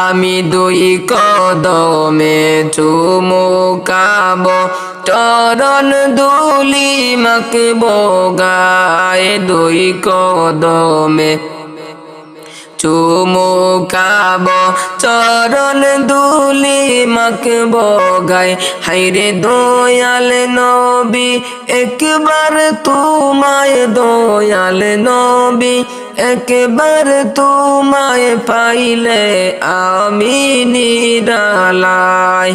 আমি দুই কদমে চুমুকাব চরণ দুলি মাকে গায়ে দুই কদমে চুমুকাব, চরণ দুলি মাকব গায়ে। হাইরে দয়াল নবী, একবার তোমায় দয়াল নবী, একবার তোমায় পাইলে আমি নিরালায়।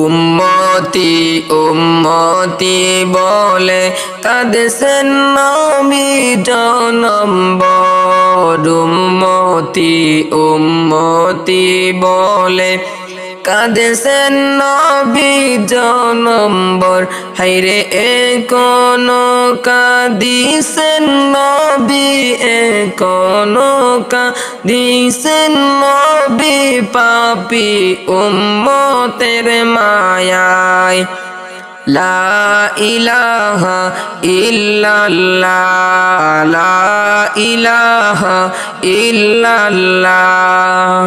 উম্মতি উম্মতি বলে কাদেশেন নবী জনম্বর। উম্মতি উম্মতি বলে কাদেশেন নবী জনম্বর। হাইরে এ কোন কাদিসেন নবী এ কোন কাদিসেন নবী পাপি উম্মতের মায়ায়। লা ইলাহা ইল্লাল্লাহ, লা ইলাহা ইল্লাল্লাহ।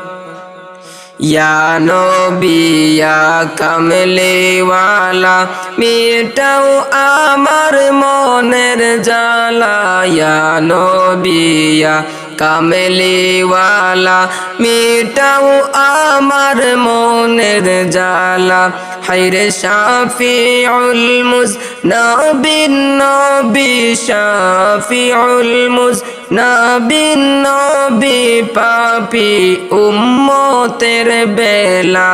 ইয়া नबिया कमले কামলেওয়ালা মেটাও আমার মনের জ্বালা या नबिया কামলেওয়ালা মেটাও আমার মনের জ্বালা হাইরে শাফিউল মুজ নবীন নবী শাফিউল মুজ নবীন নবী পাপি উম্মতের বেলা।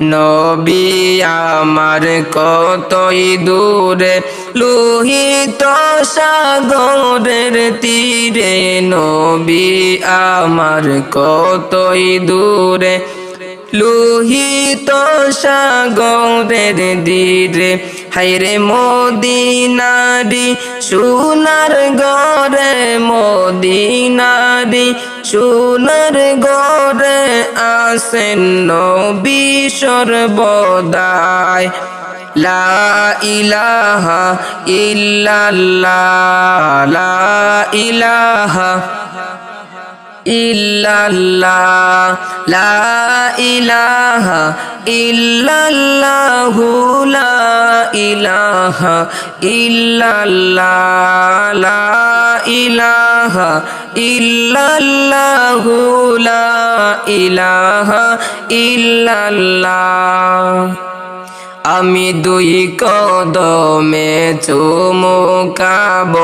নবী আমার কতই দূরে, লোহিত সাগরের তীরে। নবী আমার কতই দূরে, লোহিত সাগরের দিরে হাইরে মদিনারি, সোনার গরে মদিনারি সোনার গরে আসেন নবী সর্বদায় লা ইলাহা ইল্লাল্লাহ, লা ইলাহা ইল্লাল্লাহ, লা ইলাহা লা ইলাহা ইলাহা ইল্লাল্লাহ লা ইলাহা আমি দুই কদমে চুমুকাব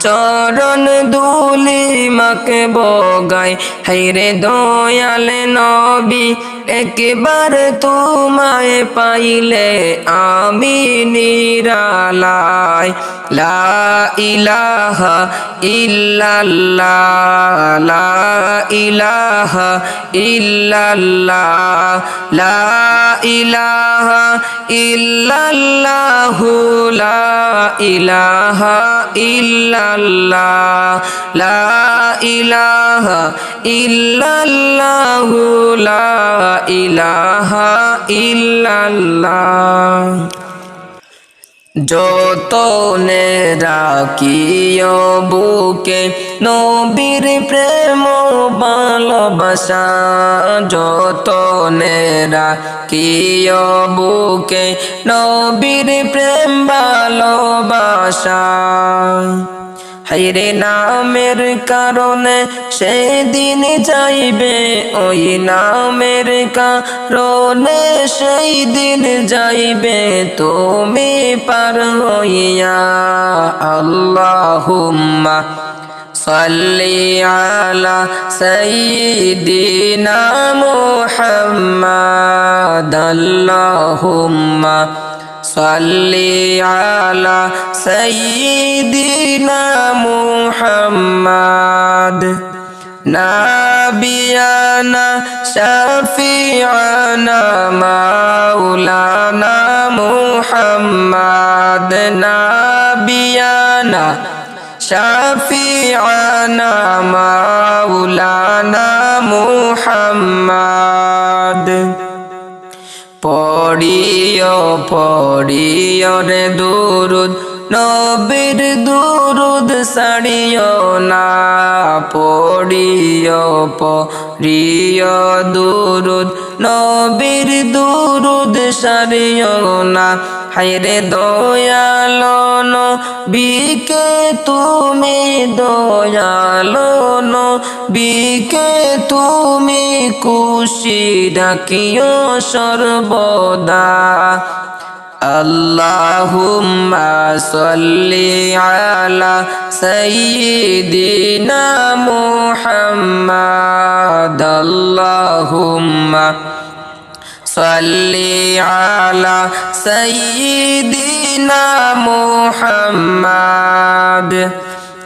চরণ দুলি মাকে বগাই হাইরে দয়াল নবী একবার তোমায় পাইলে আমি নিরালায়। লা ইলাহা ইল্লাল্লাহ, লা ইলাহা ইল্লাল্লাহ, লা ইলাহা ইল্লাল্লাহু, লা ইলাহা ইল্লাল্লাহ, লা ইলাহা ইল্লাল্লাহু, লা ইলাহা ইল্লাল্লাহ। যত রাখিও বুকে নবীর প্রেম ভালোবাসা যত রাখিও বুকে নবীর প্রেম ভালোবাসা। হাইরে নামের কারণে সেদিন যাইবে ওই নামের কারণে সেই দিন যাইবে তুমি পার হইয়া আল্লাহুম্মা صلي على سيدنا محمد اللهم صل على سيدنا محمد. نبينا شفيعنا مولانا محمد. نبينا شفيعنا مولانا محمد. পড়িও পড়িও রে দুরুদ, নবীর দুরুদ সাড়িও না, পড়িও পড়িও দুরুদ, নবীর দুরুদ সারিও না। হাইরে দয়ালো বিকে তুমি দয়ালো বিকে তুমি খুশি ডাকিও সর্বদা اللهم صل على سيدنا محمد اللهم صل على سيدنا محمد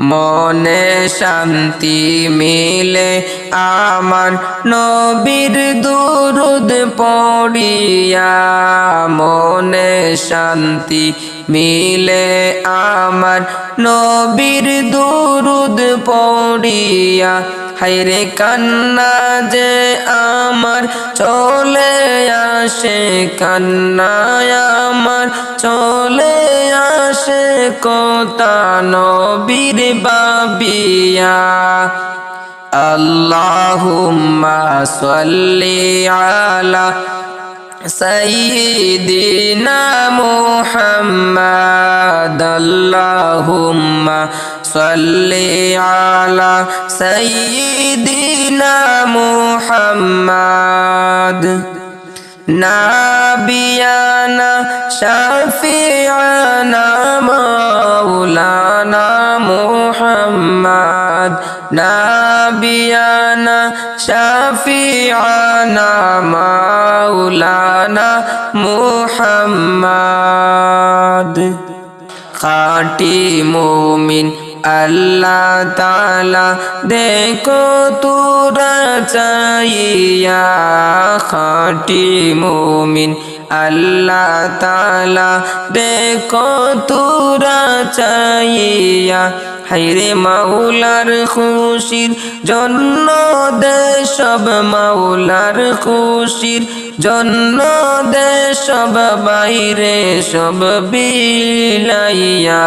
মনে শান্তি মিলে আমার নবীর দুরুদ পড়িয়া মনে শান্তি মিলে আমার নবীর দুরুদ পড়িয়া হাইরে কান্না যে আমার চলে আসে কান্না আমার চলে আসে কোতা নবীর বাবিয়া? আল্লাহুম্মা সাল্লি আলা সাইয়্যিদিনা মুহাম্মাদ, আল্লাহুম্মা صل على سيدنا محمد نبينا شفيعنا مولانا محمد نبينا شفيعنا مولانا محمد খাটি মুমিন আল্লাহ তালা দেখো তোরা চাইয়া খাটি মুমিন। আল্লাহ তালা দেখো তোরা চাইয়া হাইরে মাওলার খুশির জন্য দেশব মাওলার খুশির জন্য দেশব বাইরে সব বিলাইয়া।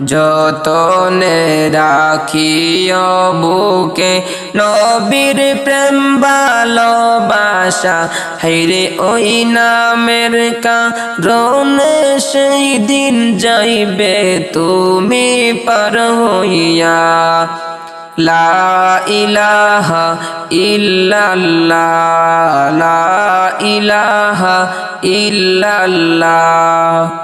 যতনে রাখিও বুকে নবীর প্রেম ভালোবাসা, হাইরে ওই নামের কারণে সেই দিন যাইবে তুমি পার হইয়া। লা ইলাহা ইল্লাল্লাহ, লা ইলাহা ইল্লাল্লাহ।